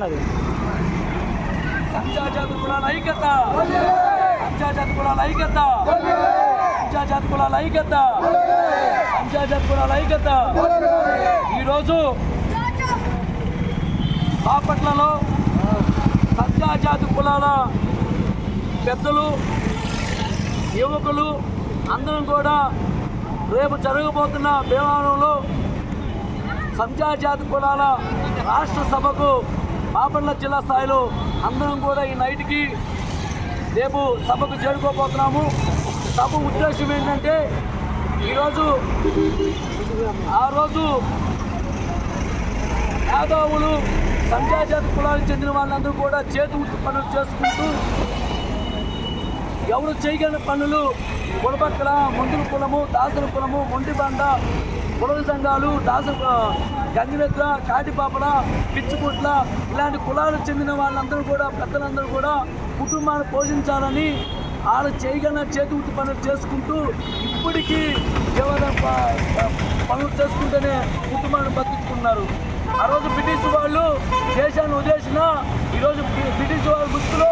ఉన్నది సంచాజాతి కులాల ఐక్యత సంచాజాతి కులాల ఐక్యత సంచాజాతి కులాల ఐక్యత సంచాజాతి కులాల ఐక్యత ఈరోజు బాపట్లలో సంచాజాతి కులాల పెద్దలు యువకులు అందరం కూడా రేపు జరగబోతున్న భీమవరంలో సంజాజాతి కులాల రాష్ట్ర సభకు బాపట్ల జిల్లా స్థాయిలో అందరం కూడా ఈ నైట్కి రేపు సభకు చేరుకోబోతున్నాము. సభ ఉద్దేశం ఏంటంటే ఈరోజు ఆ రోజు యాదవులు సంఖ్యాజాతి కులానికి చెందిన వాళ్ళందరూ కూడా చేతి పనులు చేసుకుంటూ ఎవరు చేయగలిగిన పనులు కులపక్కల ముందుల కులము దాసుల కులము మొండి కుల సంఘాలు దాసు గంగిరెద్ర కాటిపాపల పిచ్చుకుట్ల ఇలాంటి కులాలకు చెందిన వాళ్ళందరూ కూడా పెద్దలందరూ కూడా కుటుంబాన్ని పోషించాలని వాళ్ళు చేయగలిగిన చేతి వృత్తి పనులు చేసుకుంటూ ఇప్పటికీ కేవలం పనులు చేసుకుంటేనే కుటుంబాన్ని బతికుతున్నారు ఆ రోజు బ్రిటిష్ వాళ్ళు దేశాన్ని వదిలేసిన ఈరోజు బ్రిటిష్ వాళ్ళ గుర్తులో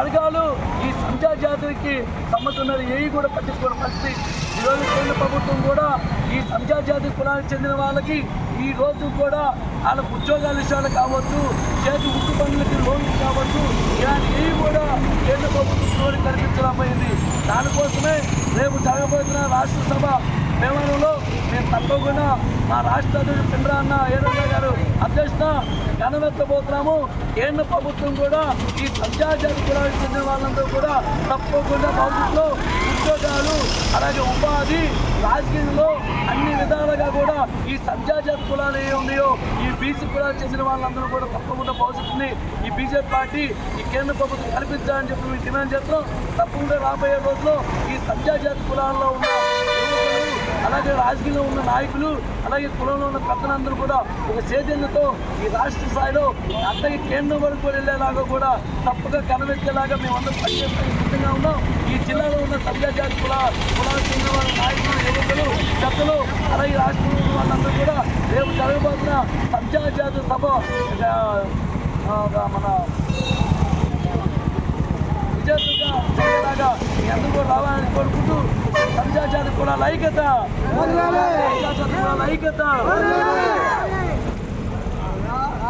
వర్గాలు ఈ సంచార జాతికి సమస్య మీద ఏవి కూడా పట్టించుకున్న పరిస్థితి. ఈరోజు కేంద్ర ప్రభుత్వం కూడా ఈ సంచార జాతి కులానికి చెందిన వాళ్ళకి ఈ రోజు కూడా వాళ్ళకు ఉద్యోగాల విషయాలు కావచ్చు చేతి ఉక్కు పనులకి లోన్లు కావచ్చు ఇలాంటి ఏవి కూడా కేంద్ర ప్రభుత్వం లోన్ దానికోసమే రేపు జరగబోతున్న రాష్ట్ర సభ భీమవరంలో మేము తప్పకుండా మా రాష్ట్ర అధ్యక్షుడు చంద్ర అన్న ఏరన్న గారు అధ్యక్షత గణమెత్తబోతున్నాము కేంద్ర ప్రభుత్వం కూడా ఈ సంచారజాతి కులాలకు చెందిన వాళ్ళందరూ కూడా తప్పకుండా భవిష్యత్తులో ఉద్యోగాలు అలాగే ఉపాధి రాజకీయంలో అన్ని విధాలుగా కూడా ఈ సంచారజాతి కులాలు ఏ ఉన్నాయో ఈ బీసీ కులాలకు చెందిన వాళ్ళందరూ కూడా తప్పకుండా భవిష్యత్తుని ఈ బీజేపీ పార్టీ ఈ కేంద్ర ప్రభుత్వం కల్పించాలని చెప్పి మేము డిమాండ్ చేస్తున్నాం. తప్పకుండా రాబోయే రోజుల్లో ఈ సంచారజాతి కులాల్లో ఉన్న అలాగే రాజకీయంలో ఉన్న నాయకులు అలాగే కులంలో ఉన్న పెద్దలందరూ కూడా ఒక చైతన్యంతో ఈ రాష్ట్ర స్థాయిలో అట్లాగే కేంద్రం వరకు కూడా వెళ్ళేలాగా కూడా తప్పక కనవెక్కేలాగా మేమందరం పనిచేస్తాం సిద్ధంగా ఉన్నాం. ఈ జిల్లాలో ఉన్న సభ్యజాతి కుల కులాలకు చెందిన వాళ్ళ నాయకులు యువకులు పెద్దలు అలాగే రాష్ట్రంలో ఉన్న వాళ్ళందరూ కూడా రేపు జరగబోతున్న సభ్యజాతి సభ మన విజేతగా చేయలాగా మీ అందరూ రావాలని కోరుకుంటున్నాం. సంచాచారి కూడా ఐక్యత సంచాచారి కూడా ఐక్యత